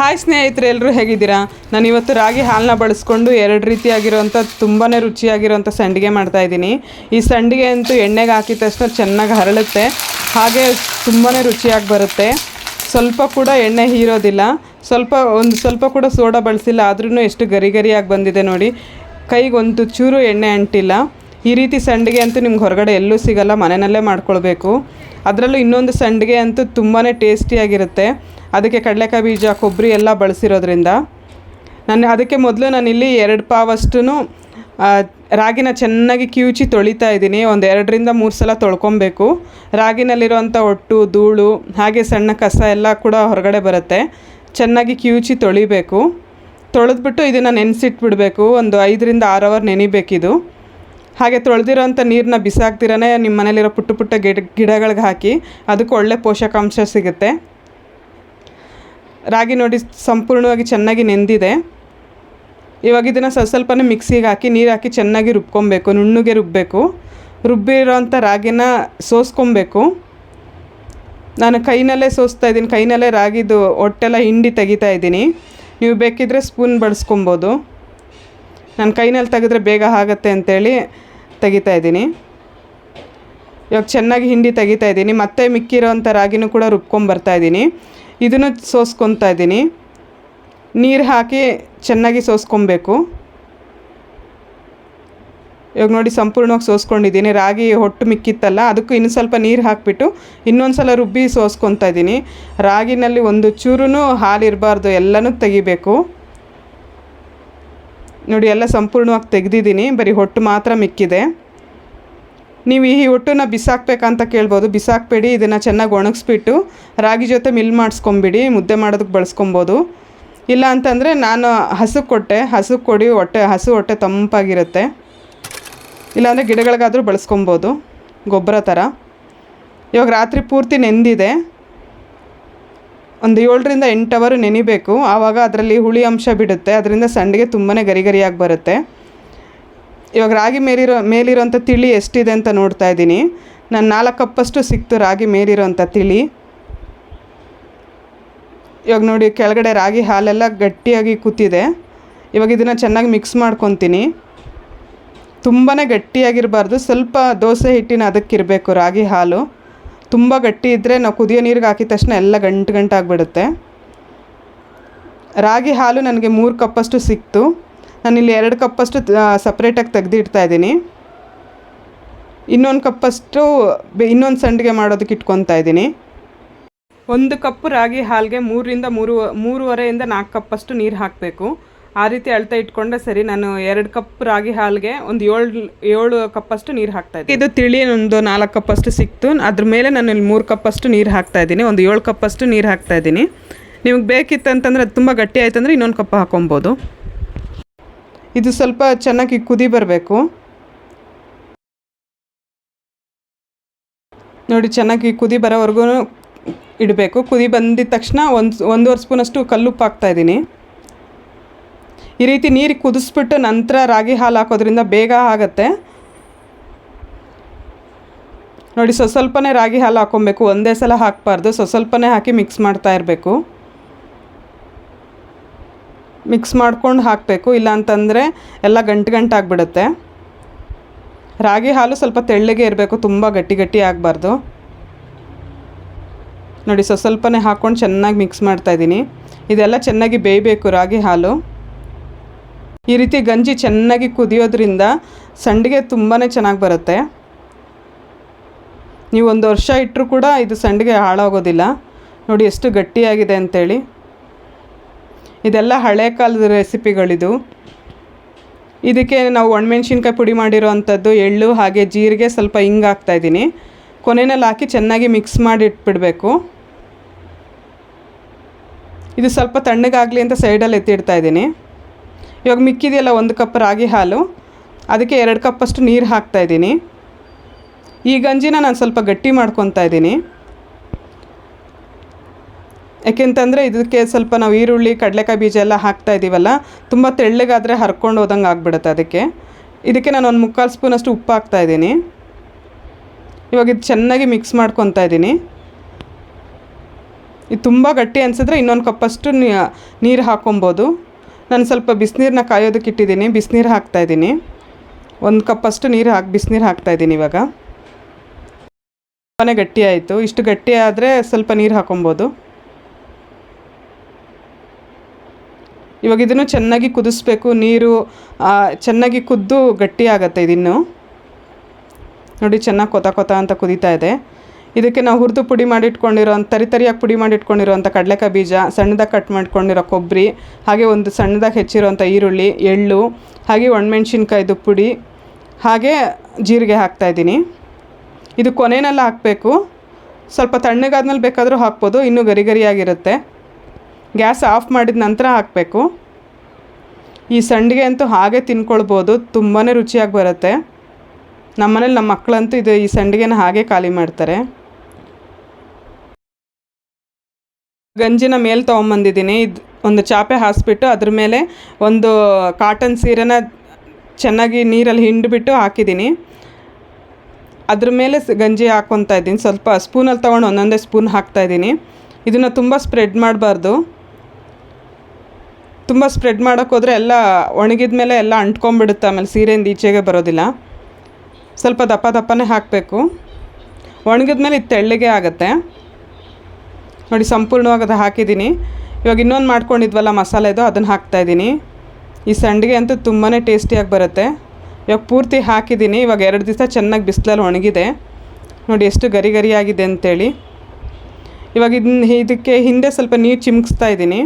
Hi ಸ್ನೇಹಿತರೆ ಎಲ್ಲರೂ ಹೇಗಿದ್ದೀರಾ? ನಾನು ಇವತ್ತು ರಾಗಿ ಹಾಲನ್ನ ಬಳಸ್ಕೊಂಡು ಎರಡು ರೀತಿಯಾಗಿರುವಂಥ ತುಂಬಾ ರುಚಿಯಾಗಿರುವಂಥ ಸಂಡಿಗೆ ಮಾಡ್ತಾ ಇದ್ದೀನಿ. ಈ ಸಂಡಿಗೆ ಅಂತೂ ಎಣ್ಣೆಗೆ ಹಾಕಿದ ತಕ್ಷಣ ಚೆನ್ನಾಗಿ ಹರಳುತ್ತೆ. ಹಾಗೆ ತುಂಬಾ ರುಚಿಯಾಗಿ ಬರುತ್ತೆ. ಸ್ವಲ್ಪ ಕೂಡ ಎಣ್ಣೆ ಹೀರೋದಿಲ್ಲ. ಸ್ವಲ್ಪ, ಒಂದು ಸ್ವಲ್ಪ ಕೂಡ ಸೋಡಾ ಬಳಸಿಲ್ಲ ಆದ್ರೂ ಎಷ್ಟು ಗರಿ ಗರಿಯಾಗಿ ಬಂದಿದೆ ನೋಡಿ. ಕೈಗೊಂದು ಚೂರು ಎಣ್ಣೆ ಅಂಟಿಲ್ಲ. ಈ ರೀತಿ ಸಂಡಿಗೆ ಅಂತೂ ನಿಮ್ಗೆ ಹೊರಗಡೆ ಎಲ್ಲೂ ಸಿಗಲ್ಲ, ಮನೆಯಲ್ಲೇ ಮಾಡ್ಕೊಳ್ಬೇಕು. ಅದರಲ್ಲೂ ಇನ್ನೊಂದು ಸಂಡಿಗೆ ಅಂತೂ ತುಂಬಾ ಟೇಸ್ಟಿಯಾಗಿರುತ್ತೆ ಅದಕ್ಕೆ ಕಡಲೆಕಾಯಿ ಬೀಜ, ಕೊಬ್ಬರಿ ಎಲ್ಲ ಬಳಸಿರೋದ್ರಿಂದ. ನಾನು ಅದಕ್ಕೆ ಮೊದಲು ನಾನಿಲ್ಲಿ ಎರಡು ಪಾವಷ್ಟು ರಾಗಿನ ಚೆನ್ನಾಗಿ ಕಿವುಚಿ ತೊಳಿತಾ ಇದ್ದೀನಿ. ಒಂದು ಎರಡರಿಂದ ಮೂರು ಸಲ ತೊಳ್ಕೊಬೇಕು. ರಾಗಿನಲ್ಲಿರುವಂಥ ಒಟ್ಟು, ಧೂಳು, ಹಾಗೆ ಸಣ್ಣ ಕಸ ಎಲ್ಲ ಕೂಡ ಹೊರಗಡೆ ಬರುತ್ತೆ. ಚೆನ್ನಾಗಿ ಕಿವುಚಿ ತೊಳಿಬೇಕು. ತೊಳೆದ್ಬಿಟ್ಟು ಇದನ್ನು ನೆನೆಸಿಟ್ಬಿಡಬೇಕು. ಒಂದು ಐದರಿಂದ ಆರು ಅವರ್ ನೆನಿಬೇಕಿದು. ಹಾಗೆ ತೊಳೆದಿರೋಂಥ ನೀರನ್ನ ಬಿಸಾಕ್ತಿರನೇ ನಿಮ್ಮ ಮನೇಲಿರೋ ಪುಟ್ಟ ಪುಟ್ಟ ಗಿಡ, ಗಿಡಗಳಿಗೆ ಹಾಕಿ ಅದಕ್ಕೆ ಒಳ್ಳೆ ಪೋಷಕಾಂಶ ಸಿಗುತ್ತೆ. ರಾಗಿ ನೋಡಿ ಸಂಪೂರ್ಣವಾಗಿ ಚೆನ್ನಾಗಿ ನೆಂದಿದೆ. ಇವಾಗ ಇದನ್ನು ಸ್ವಲ್ಪ ಸ್ವಲ್ಪನೇ ಮಿಕ್ಸಿಗೆ ಹಾಕಿ ನೀರು ಹಾಕಿ ಚೆನ್ನಾಗಿ ರುಬ್ಕೊಬೇಕು, ನುಣ್ಣಗೆ ರುಬ್ಬಬೇಕು ರುಬ್ಬಿರೋಂಥ ರಾಗಿನ ಸೋಸ್ಕೊಬೇಕು. ನಾನು ಕೈನಲ್ಲೇ ಸೋಸ್ತಾ ಇದ್ದೀನಿ, ಕೈನಲ್ಲೇ ರಾಗಿದು ಹೊಟ್ಟೆಲ್ಲ ಹಿಂಡಿ ತೆಗಿತಾ ಇದ್ದೀನಿ. ನೀವು ಬೇಕಿದ್ದರೆ ಸ್ಪೂನ್ ಬಳಸ್ಕೊಬೋದು. ನಾನು ಕೈನಲ್ಲಿ ತೆಗೆದ್ರೆ ಬೇಗ ಆಗುತ್ತೆ ಅಂತೇಳಿ ತೆಗಿತಾ ಇದ್ದೀನಿ. ಇವಾಗ ಚೆನ್ನಾಗಿ ಹಿಂಡಿ ತೆಗಿತಾ ಇದ್ದೀನಿ. ಮತ್ತೆ ಮಿಕ್ಕಿರೋಂಥ ರಾಗಿನೂ ಕೂಡ ರುಬ್ಕೊಂಬರ್ತಾ ಇದ್ದೀನಿ. ಇದನ್ನು ಸೋಸ್ಕೊತಾ ಇದ್ದೀನಿ. ನೀರು ಹಾಕಿ ಚೆನ್ನಾಗಿ ಸೋಸ್ಕೊಬೇಕು. ಇವಾಗ ನೋಡಿ ಸಂಪೂರ್ಣವಾಗಿ ಸೋಸ್ಕೊಂಡಿದ್ದೀನಿ. ರಾಗಿ ಹೊಟ್ಟು ಮಿಕ್ಕಿತ್ತಲ್ಲ, ಅದಕ್ಕೂ ಇನ್ನು ಸ್ವಲ್ಪ ನೀರು ಹಾಕಿಬಿಟ್ಟು ಇನ್ನೊಂದು ಸಲ ರುಬ್ಬಿ ಸೋಸ್ಕೊತಾ ಇದ್ದೀನಿ. ರಾಗಿನಲ್ಲಿ ಒಂದು ಚೂರು ಹಾಲು ಇರಬಾರ್ದು ಎಲ್ಲನೂ ತೆಗಿಬೇಕು. ನೋಡಿ, ಎಲ್ಲ ಸಂಪೂರ್ಣವಾಗಿ ತೆಗೆದಿದ್ದೀನಿ. ಬರೀ ಹೊಟ್ಟು ಮಾತ್ರ ಮಿಕ್ಕಿದೆ. ನೀವು ಈ ಹೊಟ್ಟನ್ನ ಬಿಸಾಕ್ಬೇಕಂತ ಕೇಳ್ಬೋದು. ಬಿಸಾಕಬೇಡಿ, ಇದನ್ನು ಚೆನ್ನಾಗಿ ಒಣಗಿಸ್ಬಿಟ್ಟು ರಾಗಿ ಜೊತೆ ಮಿಲ್ ಮಾಡಿಸ್ಕೊಂಬಿಡಿ, ಮುದ್ದೆ ಮಾಡೋದಕ್ಕೆ ಬಳಸ್ಕೊಬೋದು. ಇಲ್ಲ ಅಂತಂದರೆ ನಾನು ಹಸು ಕೊಟ್ಟೆ. ಹಸು ಕೊಡಿ, ಹೊಟ್ಟೆ, ಹಸು ಹೊಟ್ಟೆ ತಂಪಾಗಿರುತ್ತೆ. ಇಲ್ಲಾಂದರೆ ಗಿಡಗಳಿಗಾದರೂ ಬಳಸ್ಕೊಬೋದು. ಗೊಬ್ಬರ ಥರ. ಇವಾಗ ರಾತ್ರಿ ಪೂರ್ತಿ ನೆಂದಿದೆ. ಒಂದು ಏಳರಿಂದ ಎಂಟು ಅವರು ನೆನಿಬೇಕು. ಆವಾಗ ಅದರಲ್ಲಿ ಹುಳಿ ಅಂಶ ಬಿಡುತ್ತೆ. ಅದರಿಂದ ಸಂಡಿಗೆ ತುಂಬಾ ಗರಿ ಗರಿಯಾಗಿ ಬರುತ್ತೆ. ಇವಾಗ ರಾಗಿ ಮೇಲಿರೋ, ಮೇಲಿರೋಂಥ ತಿಳಿ ಎಷ್ಟಿದೆ ಅಂತ ನೋಡ್ತಾ ಇದ್ದೀನಿ. ನಾನು ನಾಲ್ಕು ಕಪ್ಪಷ್ಟು ಸಿಕ್ತು ರಾಗಿ ಮೇಲಿರೋಂಥ ತಿಳಿ. ಇವಾಗ ನೋಡಿ, ಕೆಳಗಡೆ ರಾಗಿ ಹಾಲೆಲ್ಲ ಗಟ್ಟಿಯಾಗಿ ಕೂತಿದೆ. ಇವಾಗ ಇದನ್ನು ಚೆನ್ನಾಗಿ ಮಿಕ್ಸ್ ಮಾಡ್ಕೊತೀನಿ. ತುಂಬಾ ಗಟ್ಟಿಯಾಗಿರಬಾರ್ದು. ಸ್ವಲ್ಪ ದೋಸೆ ಹಿಟ್ಟಿನ ಅದಕ್ಕಿರಬೇಕು ರಾಗಿ ಹಾಲು. ತುಂಬ ಗಟ್ಟಿ ಇದ್ದರೆ ನಾವು ಕುದಿಯೋ ನೀರಿಗೆ ಹಾಕಿದ ತಕ್ಷಣ ಎಲ್ಲ ಗಂಟು ಗಂಟು ಆಗಿಬಿಡುತ್ತೆ. ರಾಗಿ ಹಾಲು ನನಗೆ ಮೂರು ಕಪ್ಪಷ್ಟು ಸಿಕ್ತು. ನಾನಿಲ್ಲಿ ಎರಡು ಕಪ್ಪಷ್ಟು ಸಪ್ರೇಟಾಗಿ ತೆಗೆದಿಡ್ತಾ ಇದ್ದೀನಿ. ಇನ್ನೊಂದು ಕಪ್ಪಷ್ಟು ಇನ್ನೊಂದು ಸಂಡಿಗೆ ಮಾಡೋದಕ್ಕೆ ಇಟ್ಕೊತಾ ಇದ್ದೀನಿ. ಒಂದು ಕಪ್ ರಾಗಿ ಹಾಲಿಗೆ ಮೂರರಿಂದ ಮೂರು, ಮೂರುವರೆಯಿಂದ ನಾಲ್ಕು ಕಪ್ಪಷ್ಟು ನೀರು ಹಾಕಬೇಕು. ಆ ರೀತಿ ಅಳತೆ ಇಟ್ಕೊಂಡ್ರೆ ಸರಿ, ನಾನು ಎರಡು ಕಪ್ ರಾಗಿ ಹಾಲಿಗೆ ಒಂದು ಏಳು ಏಳು ಕಪ್ಪಷ್ಟು ನೀರು ಹಾಕ್ತಾ ಇದ್ದೀನಿ. ಇದು ತಿಳಿ ಒಂದು ನಾಲ್ಕು ಕಪ್ಪಷ್ಟು ಸಿಕ್ತು. ಅದ್ರ ಮೇಲೆ ನಾನು ಇಲ್ಲಿ ಮೂರು ಕಪ್ಪಷ್ಟು ನೀರು ಹಾಕ್ತಾ ಇದ್ದೀನಿ. ಒಂದು ಏಳು ಕಪ್ಪಷ್ಟು ನೀರು ಹಾಕ್ತಾ ಇದ್ದೀನಿ. ನಿಮಗೆ ಬೇಕಿತ್ತಂತಂದ್ರೆ ಅದು ತುಂಬ ಗಟ್ಟಿ ಆಯ್ತು ಆಯ್ತಂದ್ರೆ ಇನ್ನೊಂದು ಕಪ್ ಹಾಕೊಬೋದು. ಇದು ಸ್ವಲ್ಪ ಚೆನ್ನಾಗಿ ಕುದಿ ಬರಬೇಕು. ನೋಡಿ, ಚೆನ್ನಾಗಿ ಕುದಿ ಬರೋವರೆಗೂ ಇಡಬೇಕು. ಕುದಿ ಬಂದಿದ ತಕ್ಷಣ ಒಂದು, ಒಂದೂವರೆ ಸ್ಪೂನಷ್ಟು ಕಲ್ಲುಪ್ಪು ಹಾಕ್ತಾಯಿದ್ದೀನಿ ಈ ರೀತಿ ನೀರು ಕುದಿಸ್ಬಿಟ್ಟು ನಂತರ ರಾಗಿ ಹಾಲು ಹಾಕೋದ್ರಿಂದ ಬೇಗ ಆಗುತ್ತೆ. ನೋಡಿ, ಸ್ವಲ್ಪ ಸ್ವಲ್ಪನೇ ರಾಗಿ ಹಾಲು ಹಾಕ್ಕೊಬೇಕು ಒಂದೇ ಸಲ ಹಾಕಬಾರ್ದು. ಸ್ವಸ್ವಲ್ಪನೇ ಹಾಕಿ ಮಿಕ್ಸ್ ಮಾಡ್ತಾ ಇರಬೇಕು. ಮಿಕ್ಸ್ ಮಾಡ್ಕೊಂಡು ಹಾಕಬೇಕು. ಇಲ್ಲ ಅಂತಂದರೆ ಎಲ್ಲ ಗಂಟು ಗಂಟು ಆಗಿಬಿಡುತ್ತೆ. ರಾಗಿ ಹಾಲು ಸ್ವಲ್ಪ ತೆಳ್ಳಗೆ ಇರಬೇಕು. ತುಂಬ ಗಟ್ಟಿ ಗಟ್ಟಿ ಆಗಬಾರ್ದು. ನೋಡಿ, ಸ್ವಲ್ಪ ಸ್ವಲ್ಪನೇ ಹಾಕ್ಕೊಂಡು ಚೆನ್ನಾಗಿ ಮಿಕ್ಸ್ ಮಾಡ್ತಾಯಿದ್ದೀನಿ ಇದೆಲ್ಲ ಚೆನ್ನಾಗಿ ಬೇಯಬೇಕು ರಾಗಿ ಹಾಲು. ಈ ರೀತಿ ಗಂಜಿ ಚೆನ್ನಾಗಿ ಕುದಿಯೋದ್ರಿಂದ ಸಂಡಿಗೆ ತುಂಬಾ ಚೆನ್ನಾಗಿ ಬರುತ್ತೆ. ನೀವು ಒಂದು ವರ್ಷ ಇಟ್ಟರೂ ಕೂಡ ಇದು ಸಂಡಿಗೆ ಹಾಳಾಗೋದಿಲ್ಲ. ನೋಡಿ ಎಷ್ಟು ಗಟ್ಟಿಯಾಗಿದೆ ಅಂಥೇಳಿ ಇದೆಲ್ಲ ಹಳೆ ಕಾಲದ ರೆಸಿಪಿಗಳಿದು. ಇದಕ್ಕೆ ನಾವು ಒಣಮೆಣ್ಸಿನ್ಕಾಯಿ ಪುಡಿ ಮಾಡಿರೋ ಅಂಥದ್ದು ಎಳ್ಳು, ಹಾಗೆ ಜೀರಿಗೆ ಸ್ವಲ್ಪ ಹಿಂಗೆ ಹಾಕ್ತಾಯಿದ್ದೀನಿ ಕೊನೆಯಲ್ಲಿ ಹಾಕಿ ಚೆನ್ನಾಗಿ ಮಿಕ್ಸ್ ಮಾಡಿ ಇಟ್ಬಿಡಬೇಕು. ಇದು ಸ್ವಲ್ಪ ತಣ್ಣಗಾಗಲಿ ಅಂತ ಸೈಡಲ್ಲಿ ಎತ್ತಿಡ್ತಾ ಇದ್ದೀನಿ. ಇವಾಗ ಮಿಕ್ಕಿದೆಯಲ್ಲ ಒಂದು ಕಪ್ ರಾಗಿ ಹಾಲು, ಅದಕ್ಕೆ ಎರಡು ಕಪ್ಪಷ್ಟು ನೀರು ಹಾಕ್ತಾಯಿದ್ದೀನಿ ಈ ಗಂಜಿನ ನಾನು ಸ್ವಲ್ಪ ಗಟ್ಟಿ ಮಾಡ್ಕೊತಾ ಇದ್ದೀನಿ. ಯಾಕೆಂತಂದರೆ ಇದಕ್ಕೆ ಸ್ವಲ್ಪ ನಾವು ಈರುಳ್ಳಿ, ಕಡಲೆಕಾಯಿ ಬೀಜ ಎಲ್ಲ ಹಾಕ್ತಾ ಇದ್ದೀವಲ್ಲ ತುಂಬ ತೆಳ್ಳಗಾದರೆ ಹರ್ಕೊಂಡು ಹೋದಂಗೆ ಆಗಿಬಿಡುತ್ತೆ ಅದಕ್ಕೆ. ಇದಕ್ಕೆ ನಾನು ಒಂದು ಮುಕ್ಕಾಲು ಸ್ಪೂನಷ್ಟು ಉಪ್ಪು ಹಾಕ್ತಾಯಿದ್ದೀನಿ ಇವಾಗ ಇದು ಚೆನ್ನಾಗಿ ಮಿಕ್ಸ್ ಮಾಡ್ಕೊತಾ ಇದ್ದೀನಿ. ಇದು ತುಂಬ ಗಟ್ಟಿ ಅನಿಸಿದ್ರೆ ಇನ್ನೊಂದು ಕಪ್ಪಷ್ಟು ನೀರು ಹಾಕೊಬೋದು. ನಾನು ಸ್ವಲ್ಪ ಬಿಸಿನೀರನ್ನ ಕಾಯೋದಕ್ಕೆ ಇಟ್ಟಿದ್ದೀನಿ. ಬಿಸಿನೀರು ಹಾಕ್ತಾಯಿದ್ದೀನಿ ಒಂದು ಕಪ್ಪಷ್ಟು ನೀರು ಹಾಕಿ, ಬಿಸಿನೀರು ಹಾಕ್ತಾಯಿದ್ದೀನಿ ಇವಾಗ. ತುಂಬಾ ಗಟ್ಟಿ ಆಯಿತು. ಇಷ್ಟು ಗಟ್ಟಿ ಆದರೆ ಸ್ವಲ್ಪ ನೀರು ಹಾಕೊಬೋದು. ಇವಾಗ ಇದನ್ನು ಚೆನ್ನಾಗಿ ಕುದಿಸ್ಬೇಕು. ನೀರು ಚೆನ್ನಾಗಿ ಕುದ್ದು ಗಟ್ಟಿ ಆಗುತ್ತೆ ಇದಿನ್ನು. ನೋಡಿ, ಚೆನ್ನಾಗಿ ಕೊತ ಕೊತ ಅಂತ ಕುದೀತಾ ಇದೆ. ಇದಕ್ಕೆ ನಾವು ಹುರಿದು ಪುಡಿ ಮಾಡಿಟ್ಕೊಂಡಿರೋ ತರಿ ತರಿಯಾಗಿ ಪುಡಿ ಮಾಡಿಟ್ಕೊಂಡಿರೋಂಥ ಕಡಲೆಕಾಯಿ ಬೀಜ, ಸಣ್ಣದಾಗಿ ಕಟ್ ಮಾಡ್ಕೊಂಡಿರೋ ಕೊಬ್ಬರಿ, ಹಾಗೆ ಒಂದು ಸಣ್ಣದಾಗಿ ಹೆಚ್ಚಿರೋಂಥ ಈರುಳ್ಳಿ, ಎಳ್ಳು, ಹಾಗೆ ಒಣಮೆಣ್ಸಿನ್ಕಾಯ್ದು ಪುಡಿ, ಹಾಗೆ ಜೀರಿಗೆ ಹಾಕ್ತಾಯಿದ್ದೀನಿ ಇದು ಕೊನೆಯಲ್ಲ ಹಾಕಬೇಕು. ಸ್ವಲ್ಪ ತಣ್ಣಗಾದ್ಮೇಲೆ ಬೇಕಾದರೂ ಹಾಕ್ಬೋದು, ಇನ್ನೂ ಗರಿ ಗರಿಯಾಗಿರುತ್ತೆ. ಗ್ಯಾಸ್ ಆಫ್ ಮಾಡಿದ ನಂತರ ಹಾಕಬೇಕು. ಈ ಸಂಡಿಗೆ ಅಂತೂ ಹಾಗೆ ತಿನ್ಕೊಳ್ಬೋದು ತುಂಬಾ ರುಚಿಯಾಗಿ ಬರುತ್ತೆ. ನಮ್ಮನೇಲಿ ನಮ್ಮ ಮಕ್ಕಳಂತೂ ಇದು ಈ ಸಂಡಿಗೆನ ಹಾಗೆ ಖಾಲಿ ಮಾಡ್ತಾರೆ. ಗಂಜಿನ ಮೇಲೆ ತೊಗೊಂಬಂದಿದ್ದೀನಿ. ಇದು ಒಂದು ಚಾಪೆ ಹಾಸ್ಬಿಟ್ಟು ಅದ್ರ ಮೇಲೆ ಒಂದು ಕಾಟನ್ ಸೀರೆನ ಚೆನ್ನಾಗಿ ನೀರಲ್ಲಿ ಹಿಂಡಿಬಿಟ್ಟು ಹಾಕಿದ್ದೀನಿ. ಅದ್ರ ಮೇಲೆ ಗಂಜಿ ಹಾಕ್ಕೊತಾ ಇದ್ದೀನಿ. ಸ್ವಲ್ಪ ಸ್ಪೂನಲ್ಲಿ ತೊಗೊಂಡು ಒಂದೊಂದೇ ಸ್ಪೂನ್ ಹಾಕ್ತಾಯಿದ್ದೀನಿ ಇದನ್ನು ತುಂಬ ಸ್ಪ್ರೆಡ್ ಮಾಡಬಾರ್ದು. ತುಂಬ ಸ್ಪ್ರೆಡ್ ಮಾಡೋಕ್ಕೋದ್ರೆ ಎಲ್ಲ ಒಣಗಿದ ಮೇಲೆ ಎಲ್ಲ ಅಂಟ್ಕೊಂಬಿಡುತ್ತೆ ಆಮೇಲೆ ಸೀರೆಯಿಂದ ಈಚೆಗೆ ಬರೋದಿಲ್ಲ. ಸ್ವಲ್ಪ ದಪ್ಪ ದಪ್ಪನೇ ಹಾಕಬೇಕು. ಒಣಗಿದ ಮೇಲೆ ಇದು ತೆಳ್ಳಗೆ ಆಗುತ್ತೆ. ನೋಡಿ, ಸಂಪೂರ್ಣವಾಗಿ ಅದು ಹಾಕಿದ್ದೀನಿ. ಇವಾಗ ಇನ್ನೊಂದು ಮಾಡ್ಕೊಂಡಿದ್ವಲ್ಲ ಮಸಾಲೆದು ಅದನ್ನು ಹಾಕ್ತಾಯಿದ್ದೀನಿ ಈ ಸಂಡಿಗೆ ಅಂತೂ ತುಂಬಾ ಟೇಸ್ಟಿಯಾಗಿ ಬರುತ್ತೆ. ಇವಾಗ ಪೂರ್ತಿ ಹಾಕಿದ್ದೀನಿ. ಇವಾಗ ಎರಡು ದಿವಸ ಚೆನ್ನಾಗಿ ಬಿಸಿಲಲ್ಲಿ ಒಣಗಿದೆ. ನೋಡಿ, ಎಷ್ಟು ಗರಿ ಗರಿಯಾಗಿದೆ ಅಂತೇಳಿ. ಇವಾಗ ಇದನ್ನ ಇದಕ್ಕೆ ಹಿಂದೆ ಸ್ವಲ್ಪ ನೀರು ಚಿಮ್ಕಿಸ್ತಾ ಇದ್ದೀನಿ.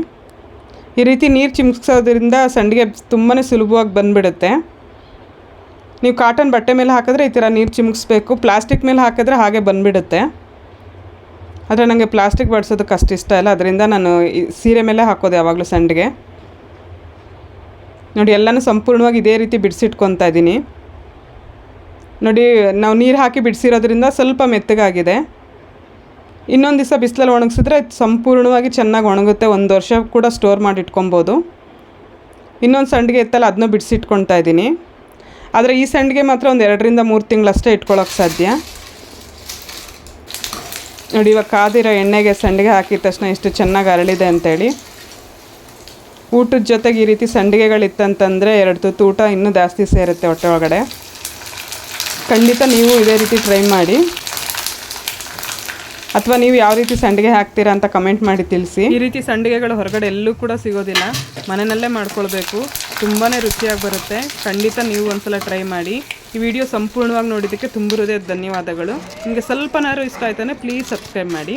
ಈ ರೀತಿ ನೀರು ಚಿಮ್ಕಿಸೋದ್ರಿಂದ ಸಂಡಿಗೆ ತುಂಬಾ ಸುಲಭವಾಗಿ ಬಂದುಬಿಡುತ್ತೆ. ನೀವು ಕಾಟನ್ ಬಟ್ಟೆ ಮೇಲೆ ಹಾಕಿದ್ರೆ ಈ ಥರ ನೀರು ಚಿಮ್ಕಿಸ್ಬೇಕು. ಪ್ಲಾಸ್ಟಿಕ್ ಮೇಲೆ ಹಾಕಿದ್ರೆ ಹಾಗೆ ಬಂದುಬಿಡುತ್ತೆ. ಆದರೆ ನನಗೆ ಪ್ಲಾಸ್ಟಿಕ್ ಬಡಿಸೋದಕ್ಕೆ ಅಷ್ಟು ಇಷ್ಟ ಇಲ್ಲ. ಅದರಿಂದ ನಾನು ಸೀರೆ ಮೇಲೆ ಹಾಕೋದು ಯಾವಾಗಲೂ ಸಂಡಿಗೆ ನೋಡಿ, ಎಲ್ಲನೂ ಸಂಪೂರ್ಣವಾಗಿ ಇದೇ ರೀತಿ ಬಿಡಿಸಿಟ್ಕೊತಾ ಇದ್ದೀನಿ. ನೋಡಿ, ನಾವು ನೀರು ಹಾಕಿ ಬಿಡಿಸಿರೋದ್ರಿಂದ ಸ್ವಲ್ಪ ಮೆತ್ತಗಾಗಿದೆ. ಇನ್ನೊಂದು ದಿವಸ ಬಿಸಿಲಲ್ಲಿ ಒಣಗಿಸಿದ್ರೆ ಸಂಪೂರ್ಣವಾಗಿ ಚೆನ್ನಾಗಿ ಒಣಗುತ್ತೆ. ಒಂದು ವರ್ಷ ಕೂಡ ಸ್ಟೋರ್ ಮಾಡಿ ಇಟ್ಕೊಬೋದು ಇನ್ನೊಂದು ಸಂಡಿಗೆ ಇತ್ತಲ್ಲ ಅದನ್ನೂ ಬಿಡಿಸಿಟ್ಕೊಳ್ತಾ ಇದ್ದೀನಿ. ಆದರೆ ಈ ಸಂಡಿಗೆ ಮಾತ್ರ ಒಂದು ಎರಡರಿಂದ ಮೂರು ತಿಂಗಳಷ್ಟೇ ಇಟ್ಕೊಳ್ಳೋಕ್ಕೆ ಸಾಧ್ಯ. ನೋಡಿ, ಇವಾಗ ಕಾದಿರೋ ಎಣ್ಣೆಗೆ, ಸಂಡಿಗೆ ಹಾಕಿದ ತಕ್ಷಣ ಎಷ್ಟು ಚೆನ್ನಾಗಿ ಅರಳಿದೆ ಅಂತೇಳಿ. ಊಟದ ಜೊತೆಗೆ ಈ ರೀತಿ ಸಂಡಿಗೆಗಳಿತ್ತಂತಂದರೆ ಎರಡು ತುತ್ತು ಊಟ ಇನ್ನೂ ಜಾಸ್ತಿ ಸೇರುತ್ತೆ ಹೊಟ್ಟೆ ಒಳಗಡೆ. ಖಂಡಿತ ನೀವು ಇದೇ ರೀತಿ ಟ್ರೈ ಮಾಡಿ. ಅಥವಾ ನೀವು ಯಾವ ರೀತಿ ಸಂಡಿಗೆ ಹಾಕ್ತೀರಾ ಅಂತ ಕಮೆಂಟ್ ಮಾಡಿ ತಿಳಿಸಿ. ಈ ರೀತಿ ಸಂಡಿಗೆಗಳು ಹೊರಗಡೆ ಎಲ್ಲೂ ಕೂಡ ಸಿಗೋದಿಲ್ಲ. ಮನೆಯಲ್ಲೇ ಮಾಡ್ಕೊಳ್ಬೇಕು. ತುಂಬಾ ರುಚಿಯಾಗಿ ಬರುತ್ತೆ. ಖಂಡಿತ ನೀವು ಒಂದ್ಸಲ ಟ್ರೈ ಮಾಡಿ. ಈ ವಿಡಿಯೋ ಸಂಪೂರ್ಣವಾಗಿ ನೋಡಿದ್ದಕ್ಕೆ ತುಂಬ ಧನ್ಯವಾದಗಳು. ನಿಮಗೆ ಸ್ವಲ್ಪನಾದ್ರೂ ಇಷ್ಟ ಆಯ್ತಾನೆ ಪ್ಲೀಸ್ ಸಬ್ಸ್ಕ್ರೈಬ್ ಮಾಡಿ.